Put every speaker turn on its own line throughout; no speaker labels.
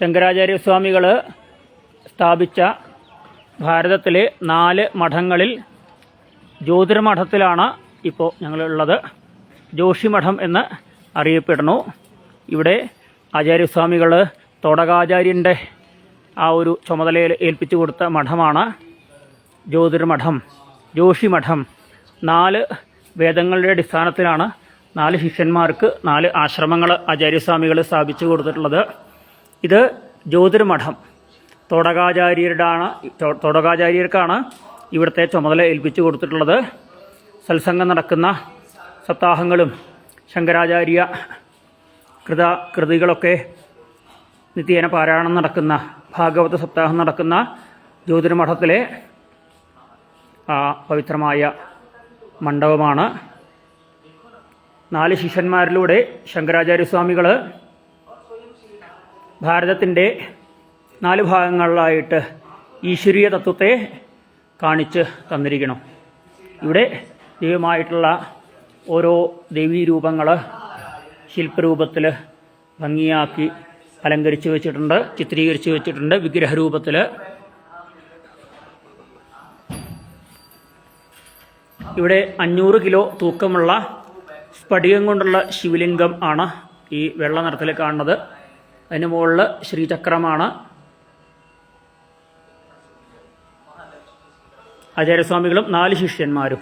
ശങ്കരാചാര്യസ്വാമികൾ സ്ഥാപിച്ച ഭാരതത്തിലെ നാല് മഠങ്ങളിൽ ജ്യോതിർമഠത്തിലാണ് ഇപ്പോൾ ഞങ്ങളുള്ളത്. ജോഷിമഠം എന്ന് അറിയപ്പെടുന്നു. ഇവിടെ ആചാര്യസ്വാമികൾ തോടകാചാര്യന്റെ ആ ഒരു ചുമതലയിൽ ഏൽപ്പിച്ചു കൊടുത്ത മഠമാണ് ജ്യോതിർമഠം. ജോഷിമഠം നാല് വേദങ്ങളുടെ അടിസ്ഥാനത്തിലാണ് നാല് ശിഷ്യന്മാർക്ക് നാല് ആശ്രമങ്ങൾ ആചാര്യസ്വാമികൾ സ്ഥാപിച്ചു കൊടുത്തിട്ടുള്ളത്. ഇത് ജ്യോതിർമഠം. തോടകാചാര്യരുടെയാണ് തോ- തോടകാചാര്യർക്കാണ് ഇവിടുത്തെ ചുമതല ഏൽപ്പിച്ചു കൊടുത്തിട്ടുള്ളത്. സത്സംഗം നടക്കുന്ന സപ്താഹങ്ങളും ശങ്കരാചാര്യ കൃത കൃതികളൊക്കെ നിത്യേന പാരായണം നടക്കുന്ന ഭാഗവത സപ്താഹം നടക്കുന്ന ജ്യോതിർമഠത്തിലെ ആ പവിത്രമായ മണ്ഡപമാണ്. നാല് ശിഷ്യന്മാരിലൂടെ ശങ്കരാചാര്യസ്വാമികൾ ഭാരതത്തിന്റെ നാല് ഭാഗങ്ങളിലായിട്ട് ഈശ്വരീയ തത്വത്തെ കാണിച്ച് തന്നിരിക്കണം. ഇവിടെ ദൈവമായിട്ടുള്ള ഓരോ ദേവീരൂപങ്ങൾ ശില്പരൂപത്തിൽ ഭംഗിയാക്കി അലങ്കരിച്ച് വെച്ചിട്ടുണ്ട് ചിത്രീകരിച്ച് വെച്ചിട്ടുണ്ട് വിഗ്രഹരൂപത്തിൽ ഇവിടെ അഞ്ഞൂറ് കിലോ തൂക്കമുള്ള സ്ഫടികം കൊണ്ടുള്ള ശിവലിംഗം ആണ് ഈ വെള്ള നിറത്തിൽ കാണുന്നത്. അതിന് മുകളിൽ ശ്രീചക്രമാണ്. ആചാര്യസ്വാമികളും നാല് ശിഷ്യന്മാരും.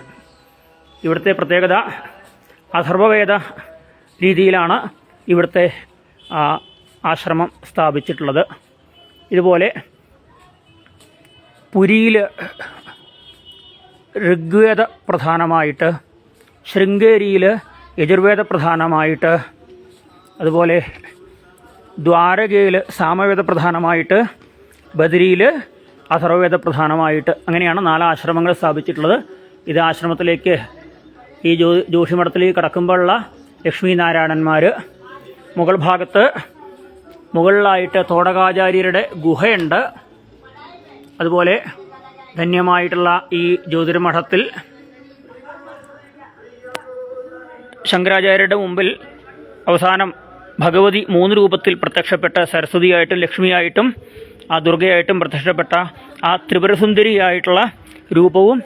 ഇവിടുത്തെ പ്രത്യേകത അഥർവവേദ രീതിയിലാണ് ഇവിടുത്തെ ആശ്രമം സ്ഥാപിച്ചിട്ടുള്ളത്. ഇതുപോലെ പുരിയിൽ ഋഗ്വേദ പ്രധാനമായിട്ട് ശൃംഗേരിയിൽ യജുർവേദ പ്രധാനമായിട്ട് അതുപോലെ ദ്വാരകയിൽ സാമവേദ പ്രധാനമായിട്ട് ബദരിയിൽ അഥർവവേദ പ്രധാനമായിട്ട് അങ്ങനെയാണ് നാല് ആശ്രമങ്ങൾ സ്ഥാപിച്ചിട്ടുള്ളത്. ഇത് ആശ്രമത്തിലേക്ക് ഈ ജ്യോ ജോഷിമഠത്തിലേക്ക് കടക്കുമ്പോഴുള്ള ലക്ഷ്മിനാരായണന്മാർ മുഗൾ ഭാഗത്ത് മുകളിലായിട്ട് തോടകാചാര്യരുടെ ഗുഹയുണ്ട്. അതുപോലെ ധന്യമായിട്ടുള്ള ഈ ജ്യോതിർമഠത്തിൽ ശങ്കരാചാര്യരുടെ മുമ്പിൽ അവസാനം ഭഗവതി മൂന്ന് രൂപത്തിൽ പ്രത്യക്ഷപ്പെട്ട സരസ്വതിയായിട്ടും ലക്ഷ്മിയായിട്ടും ആ ദുർഗയായിട്ടും പ്രത്യക്ഷപ്പെട്ട ആ ത്രിപുരസുന്ദരിയായിട്ടുള്ള രൂപവും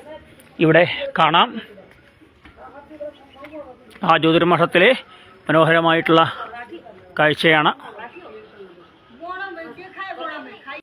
ഇവിടെ കാണാം. ആ ജ്യോതിർമഠത്തിലെ മനോഹരമായിട്ടുള്ള കാഴ്ചയാണ്.